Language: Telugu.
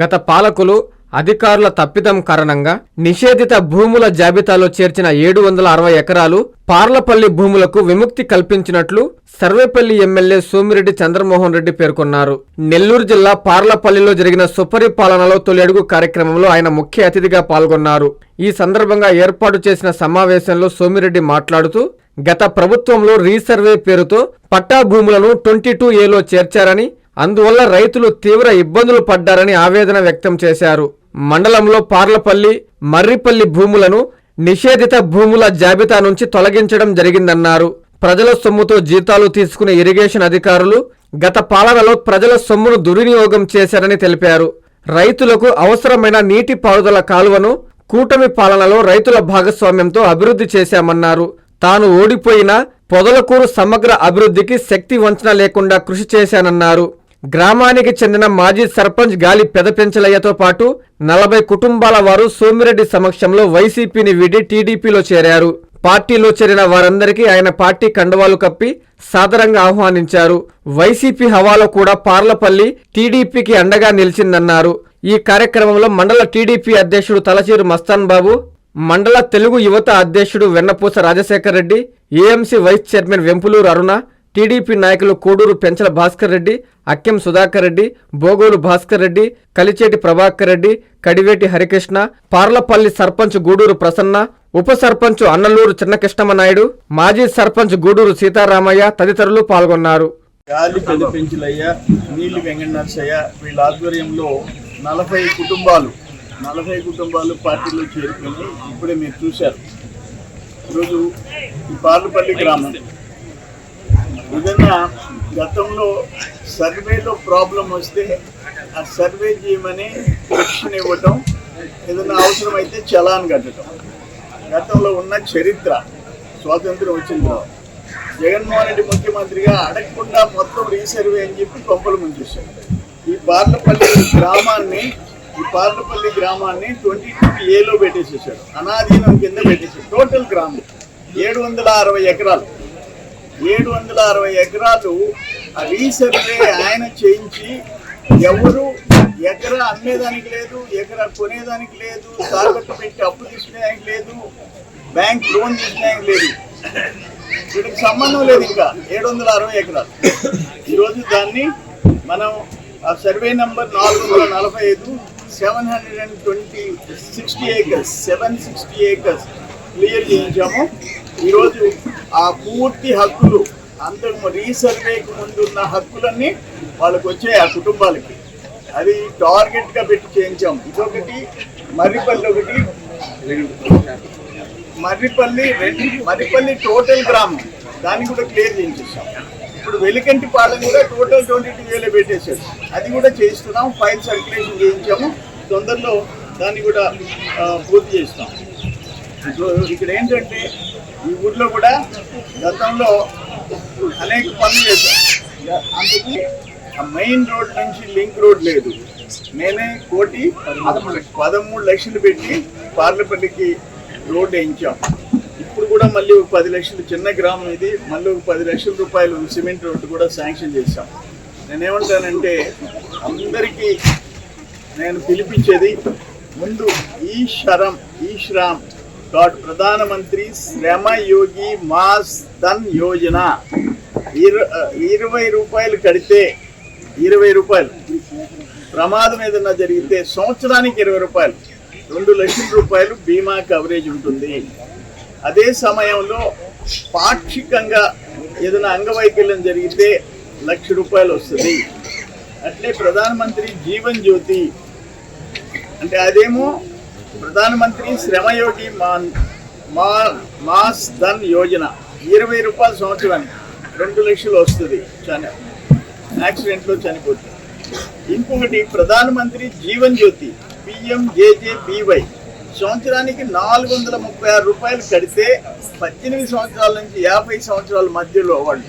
గత పాలకులు అధికారుల తప్పిదం కారణంగా నిషేధిత భూముల జాబితాలో చేర్చిన ఏడు వందల అరవై ఎకరాలు పార్లపల్లి భూములకు విముక్తి కల్పించినట్లు సర్వేపల్లి ఎమ్మెల్యే సోమిరెడ్డి చంద్రమోహన్ రెడ్డి పేర్కొన్నారు. నెల్లూరు జిల్లా పార్లపల్లిలో జరిగిన సుపరిపాలనలో తొలి అడుగు కార్యక్రమంలో ఆయన ముఖ్య అతిథిగా పాల్గొన్నారు. ఈ సందర్భంగా ఏర్పాటు చేసిన సమావేశంలో సోమిరెడ్డి మాట్లాడుతూ గత ప్రభుత్వంలో రీసర్వే పేరుతో పట్టా భూములను ట్వంటీ టూ ఏలో చేర్చారని అందువల్ల రైతులు తీవ్ర ఇబ్బందులు పడ్డారని ఆవేదన వ్యక్తం చేశారు. మండలంలో పార్లపల్లి మర్రిపల్లి భూములను నిషేధిత భూముల జాబితా నుంచి తొలగించడం జరిగిందన్నారు. ప్రజల సొమ్ముతో జీతాలు తీసుకునే ఇరిగేషన్ అధికారులు గత పాలనలో ప్రజల సొమ్మును దుర్వినియోగం చేశారని తెలిపారు. రైతులకు అవసరమైన నీటి పారుదల కాలువను కూటమి పాలనలో రైతుల భాగస్వామ్యంతో అభివృద్ధి చేశామన్నారు. తాను ఓడిపోయిన పొదలకూరు సమగ్ర అభివృద్ధికి శక్తి వంచన లేకుండా కృషి చేశానన్నారు. గ్రామానికి చెందిన మాజీ సర్పంచ్ గాలి పెదపెంచలయ్యతో పాటు నలభై కుటుంబాల వారు సోమిరెడ్డి సమక్షంలో వైసీపీని వీడి టీడీపీలో చేరారు. పార్టీలో చేరిన వారందరికీ ఆయన పార్టీ కండవాలు కప్పి సాదరంగా ఆహ్వానించారు. వైసీపీ హవాలో కూడా పార్లపల్లి టీడీపీకి అండగా నిలిచిందన్నారు. ఈ కార్యక్రమంలో మండల టీడీపీ అధ్యక్షుడు తలచీరు మస్తాన్ బాబు మండల తెలుగు యువత అధ్యక్షుడు Vennapusa Rajasekhar Reddy AMC vice chairman Vempuluru Aruna TDP నాయకులు కోడూరు పెంచల భాస్కర్ రెడ్డి అక్కెం సుధాకర్ రెడ్డి బోగోలు భాస్కర్ రెడ్డి కలిచేటి ప్రభాకర్ రెడ్డి కడివేటి హరికృష్ణ పార్లపల్లి సర్పంచ్ గూడూరు ప్రసన్న ఉప సర్పంచ్ అన్నలూరు చిన్నకృష్ణమ్మ నాయుడు మాజీ సర్పంచ్ గూడూరు సీతారామయ్య తదితరులు పాల్గొన్నారు. గాలి పెద్ద పెంచులయ్య నీలి వెంకట వీళ్ళ ఆధ్వర్యంలో నలభై కుటుంబాలు నలభై కుటుంబాలు పార్టీలో చేరుకొని ఇప్పుడే మీరు చూశారు. ఈరోజు ఈ పార్లపల్లి గ్రామం ఏదైనా గతంలో సర్వేలో ప్రాబ్లం వస్తే ఆ సర్వే చేయమని శిక్షణ ఇవ్వటం ఏదైనా అవసరమైతే చలాన్ కట్టడం గతంలో ఉన్న చరిత్ర స్వాతంత్రం వచ్చిన తర్వాత జగన్మోహన్ రెడ్డి ముఖ్యమంత్రిగా అడగకుండా మొత్తం రీసర్వే అని చెప్పి కొంపలు ముంచేశారు. ఈ పార్లపల్లి గ్రామాన్ని ఈ పార్లపల్లి గ్రామాన్ని ట్వంటీ టూ ఏలో పెట్టేసేసాడు అనాధీనం కింద పెట్టేసాడు టోటల్ గ్రామం ఏడు వందల అరవై ఎకరాలు. ఏడు వందల అరవై ఎకరాలు ఆ రీసర్వే ఆయన చేయించి ఎవరు ఎకరా అమ్మేదానికి లేదు ఎకరా కొనేదానికి లేదు తాకట్టు పెట్టి అప్పు తీసుకునేదానికి లేదు బ్యాంక్ లోన్ తీసుకునేదానికి లేదు. వీటికి సంబంధం లేదు ఇంకా ఏడు వందల అరవై ఎకరాలు. ఈరోజు దాన్ని మనం ఆ సర్వే నంబర్ నాలుగు వందల నలభై ఐదు seven hundred and twenty sixty acres seven sixty acres clear చేయించాము. ఈరోజు ఆ పూర్తి హక్కులు అంతకు రీసర్వేకి ముందు ఉన్న హక్కులన్నీ వాళ్ళకు వచ్చాయి ఆ కుటుంబాలకి. అది టార్గెట్గా పెట్టి చేయించాం. ఇదొకటి మర్రిపల్లి ఒకటి మర్రిపల్లి రెండు మర్రిపల్లి టోటల్ గ్రామం. దాన్ని కూడా క్లియర్ చేయించేసాం ఇప్పుడు వెలికంటి పాలన కూడా టోటల్ ట్వంటీ టూ వేలే పెట్టేశారు. అది కూడా చేయిస్తున్నాం ఫైల్ సర్క్యులేషన్ చేయించాము. తొందరలో దాన్ని కూడా పూర్తి చేస్తాం. ఇక్కడ ఏంటంటే ఈ ఊర్లో కూడా గతంలో అనేక పనులు చేశాం అందుకు ఆ మెయిన్ రోడ్ నుంచి లింక్ రోడ్ లేదు. నేనే కోటి పదమూడు లక్షలు పెట్టి పార్లపల్లికి రోడ్ వేయించాం. ఇప్పుడు కూడా మళ్ళీ ఒక పది లక్షలు చిన్న గ్రామం ఇది. మళ్ళీ ఒక పది లక్షల రూపాయలు సిమెంట్ రోడ్డు కూడా శాంక్షన్ చేశాం. నేనేమంటానంటే అందరికీ నేను పిలిపించేది ముందు ఈ శరం ఈ శ్రామ్ డాట్ ప్రధానమంత్రి శ్రమ యోగి మాస్ ధన్ యోజన. ఇరవై రూపాయలు కడితే ఇరవై రూపాయలు. ప్రమాదం ఏదైనా జరిగితే సంవత్సరానికి ఇరవై రూపాయలు. రెండు లక్షల రూపాయలు బీమా కవరేజ్ ఉంటుంది. అదే సమయంలో పాక్షికంగా ఏదైనా అంగవైకల్యం జరిగితే లక్ష రూపాయలు వస్తుంది. అట్లే ప్రధానమంత్రి జీవన్ జ్యోతి. అంటే అదేమో ప్రధానమంత్రి శ్రమయోగి మాన్ మా మాస్ ధన్ యోజన. ఇరవై రూపాయల సంవత్సరానికి. రెండు లక్షలు వస్తుంది. చని యాక్సిడెంట్లో చనిపోతుంది ఇంకొకటి ప్రధానమంత్రి జీవన్ జ్యోతి పిఎంజేజేబీవై సంవత్సరానికి నాలుగు వందల ముప్పై ఆరు రూపాయలు కడితే పద్దెనిమిది సంవత్సరాల నుంచి యాభై సంవత్సరాల మధ్యలో వాళ్ళు.